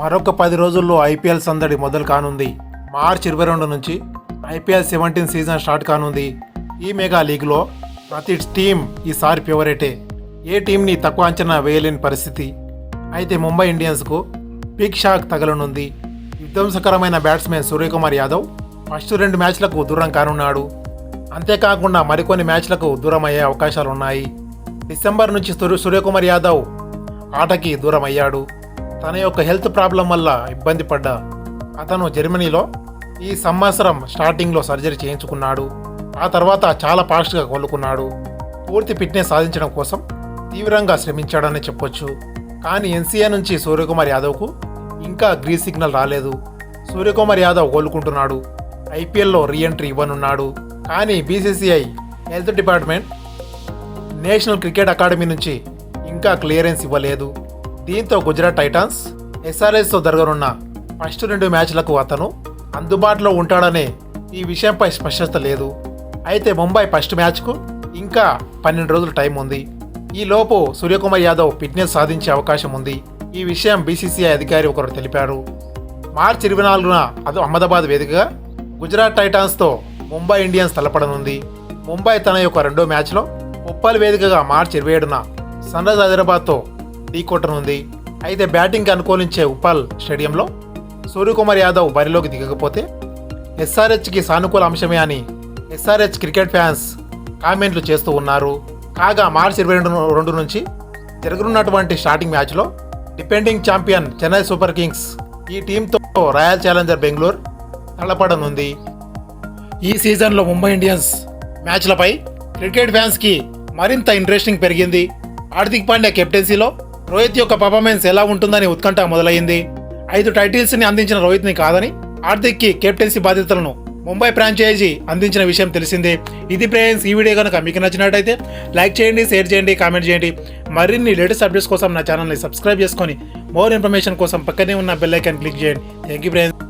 మరొక పది రోజుల్లో ఐపీఎల్ సందడి మొదలు కానుంది. మార్చ్ ఇరవై రెండు నుంచి ఐపీఎల్ సెవెంటీన్ సీజన్ స్టార్ట్ కానుంది. ఈ మెగా లీగ్లో ప్రతి టీం ఈసారి ఫేవరెటే. ఏ టీంని తక్కువ అంచనా వేయలేని పరిస్థితి. అయితే ముంబై ఇండియన్స్కు పిక్ షాక్ తగలనుంది. విధ్వంసకరమైన బ్యాట్స్మెన్ సూర్యకుమార్ యాదవ్ ఫస్ట్ రెండు మ్యాచ్లకు దూరం కానున్నాడు. అంతేకాకుండా మరికొన్ని మ్యాచ్లకు దూరం అయ్యే అవకాశాలున్నాయి. డిసెంబర్ నుంచి సూర్య సూర్యకుమార్ యాదవ్ ఆటకి దూరం అయ్యాడు తన యొక్క హెల్త్ ప్రాబ్లం వల్ల ఇబ్బంది పడ్డ అతను జర్మనీలో ఈ సంవత్సరం స్టార్టింగ్లో సర్జరీ చేయించుకున్నాడు. ఆ తర్వాత చాలా ఫాస్ట్గా కోలుకున్నాడు. పూర్తి ఫిట్నెస్ సాధించడం కోసం తీవ్రంగా శ్రమించాడని చెప్పొచ్చు. కానీ ఎన్సీఏ నుంచి సూర్యకుమార్ యాదవ్కు ఇంకా గ్రీన్ సిగ్నల్ రాలేదు. సూర్యకుమార్ యాదవ్ కోలుకుంటున్నాడు. ఐపీఎల్లో రీఎంట్రీ ఇవ్వనున్నాడు. కానీ BCCI health department national cricket academy నుంచి ఇంకా క్లియరెన్స్ ఇవ్వలేదు. దీంతో గుజరాత్ టైటాన్స్ ఎస్ఆర్ఎస్తో జరగనున్న ఫస్ట్ రెండు మ్యాచ్లకు అతను అందుబాటులో ఉంటాడనే ఈ విషయంపై స్పష్టత లేదు. అయితే ముంబై ఫస్ట్ మ్యాచ్కు ఇంకా పన్నెండు రోజులు టైం ఉంది. ఈ లోపు సూర్యకుమార్ యాదవ్ ఫిట్నెస్ సాధించే అవకాశం ఉంది. ఈ విషయం బీసీసీఐ అధికారి ఒకరు తెలిపారు. మార్చి ఇరవై నాలుగున అది అహ్మదాబాద్ వేదికగా గుజరాత్ టైటాన్స్తో ముంబై ఇండియన్స్ తలపడనుంది. ముంబై తన యొక్క రెండో మ్యాచ్లో ఉప్పల్ వేదికగా మార్చి ఇరవై ఏడున సన్ రైజ్ హైదరాబాద్తో ఢీకొట్టనుంది అయితే బ్యాటింగ్కి అనుకూలించే ఉపాల్ స్టేడియంలో సూర్యకుమార్ యాదవ్ బరిలోకి దిగకపోతే ఎస్ఆర్హెచ్కి సానుకూల అంశమే అని ఎస్ఆర్హెచ్ క్రికెట్ ఫ్యాన్స్ కామెంట్లు చేస్తూ ఉన్నారు. కాగా మార్చి ఇరవై రెండు రెండు నుంచి జరగనున్నటువంటి స్టార్టింగ్ మ్యాచ్లో defending champion Chennai super kings ఈ టీంతో రాయల్ ఛాలెంజర్ బెంగళూరు తలపడనుంది. ఈ సీజన్లో ముంబై ఇండియన్స్ మ్యాచ్లపై క్రికెట్ ఫ్యాన్స్కి మరింత ఇంట్రెస్టింగ్ పెరిగింది. హార్దిక్ పాండ్యా కెప్టెన్సీలో రోహిత్ యొక్క పర్ఫార్మెన్స్ ఎలా ఉంటుందని ఉత్కంఠ మొదలైంది. ఐదు టైటిల్స్ని అందించిన రోహిత్ని కాదని హార్దిక్కి కెప్టెన్సీ బాధ్యతలను ముంబై ఫ్రాంచైజీ అందించిన విషయం తెలిసిందే. ఇది ప్రేయన్స్ ఈ వీడియో కనుక మీకు నచ్చినట్టయితే లైక్ చేయండి షేర్ చేయండి కామెంట్ చేయండి. మరిన్ని లేటెస్ట్ అప్డేట్స్ కోసం నా ఛానల్ని సబ్స్క్రైబ్ చేసుకొని మోర్ ఇన్ఫర్మేషన్ కోసం పక్కనే ఉన్న బెల్ ఐకాన్ క్లిక్ చేయండి. Thank you ప్రేయన్స్